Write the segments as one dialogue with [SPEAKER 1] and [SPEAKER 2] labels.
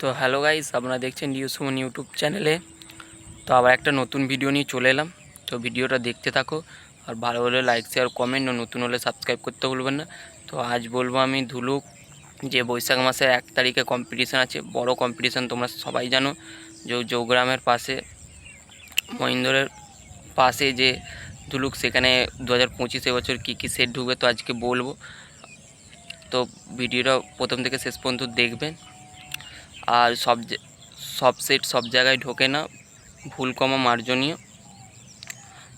[SPEAKER 1] তো hello guys, আপনারা দেখছেন ডিও সুমন ইউটিউব চ্যানেলে। তো আবার একটা নতুন ভিডিও নিয়ে চলে এলাম। তো ভিডিওটা দেখতে থাকো, আর ভালো হলে লাইক শেয়ার কমেন্ট ও নতুন হলে সাবস্ক্রাইব করতে ভুলবেন না। তো আজ বলব আমি ধুলুক, যে বৈশাখ মাসের এক তারিখে কম্পিটিশান আছে, বড় কম্পিটিশান তোমরা সবাই জানো। যে চৌগ্রামের পাশে, মহিন্দ্রের পাশে যে ধুলুক, সেখানে দু হাজার পঁচিশে বছর কী কী সেট ঢুকবে তো আজকে বলব। তো ভিডিওটা প্রথম থেকে শেষ পর্যন্ত দেখবেন। আর সব সব সেট সব জায়গায় ঢোকে না। ভুল কমা মার্জনীয়।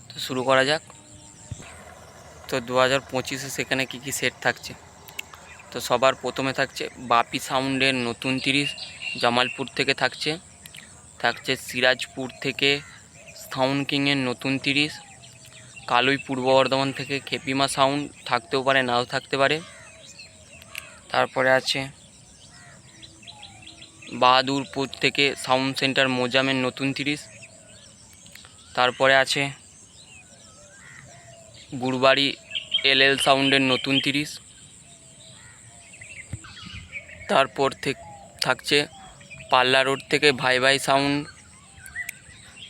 [SPEAKER 1] তো শুরু করা যাক। তো দু হাজার পঁচিশে সেখানে কী কী সেট থাকছে? তো সবার প্রথমে থাকছে বাপি সাউন্ডের নতুন তিরিশ জামালপুর থেকে থাকছে। থাকছে সিরাজপুর থেকে সাউন্ড কিংয়ের নতুন তিরিশ। কালুই পূর্ব বর্ধমান থেকে খেপিমা সাউন্ড থাকতেও পারে, নাও থাকতে পারে। তারপরে আছে বাহাদুরপুর থেকে সাউন্ড সেন্টার মোজামের নতুন তিরিশ। তারপরে আছে গুরবাড়ি এল এল সাউন্ডের নতুন তিরিশ। তারপর থেক- থাকছে পাল্লা রোড থেকে ভাই ভাই সাউন্ড।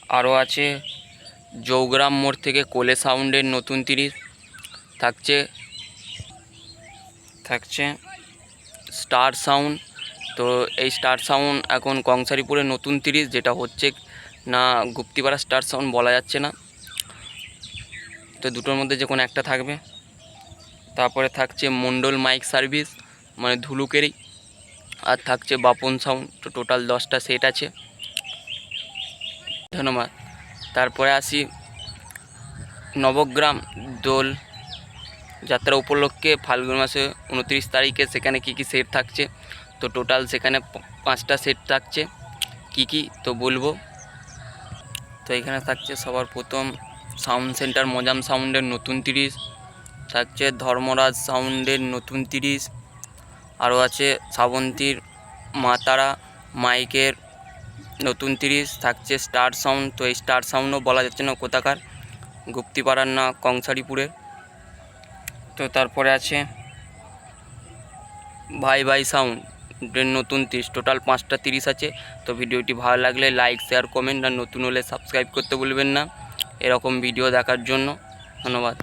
[SPEAKER 1] আরও আছে জৌগ্রাম মোড় থেকে কোলে সাউন্ডের নতুন তিরিশ। থাকছে থাকছে স্টার সাউন্ড। তো এই স্টার সাউন্ড এখন কংসারিপুরে নতুন তিরিশ, যেটা হচ্ছে না গুপ্তিপাড়া স্টার সাউন্ড বলা যাচ্ছে না। তো দুটোর মধ্যে যে কোনো একটা থাকবে। তারপরে থাকছে মন্ডল মাইক সার্ভিস মানে ধুলুকেরই। আর থাকছে বাপন সাউন্ড, তো টোটাল দশটা সেট আছে। ধন্যবাদ। তারপরে আসি নবগ্রাম দোল যাত্রা উপলক্ষে ফাল্গুন মাসে উনত্রিশ তারিখে সেখানে কী কী সেট থাকছে? তো টোটাল সেখানে পাঁচটা সেট থাকছে। কী কী তো বলব? তো এখানে থাকছে সবার প্রথম সাউন্ড সেন্টার মজাম সাউন্ডের নতুন তিরিশ, থাকছে ধর্মরাজ সাউন্ডের নতুন তিরিশ, আরও আছে শ্রাবন্তীর মাতারা মাইকের নতুন তিরিশ, থাকছে স্টার সাউন্ড, তো এই স্টার সাউন্ডও বলা যাচ্ছে না কোথাকার, গুপ্তিপাড়ার না কংসারিপুরের। তো তারপরে আছে ভাই ভাই সাউন্ড নতুন তিরিশ টোটাল পাঁচটা তিরিশ আছে। তো ভিডিওটি ভালো লাগলে লাইক শেয়ার কমেন্ট আর নতুন হলে সাবস্ক্রাইব করতে ভুলবেন না। এরকম ভিডিও দেখার জন্য ধন্যবাদ।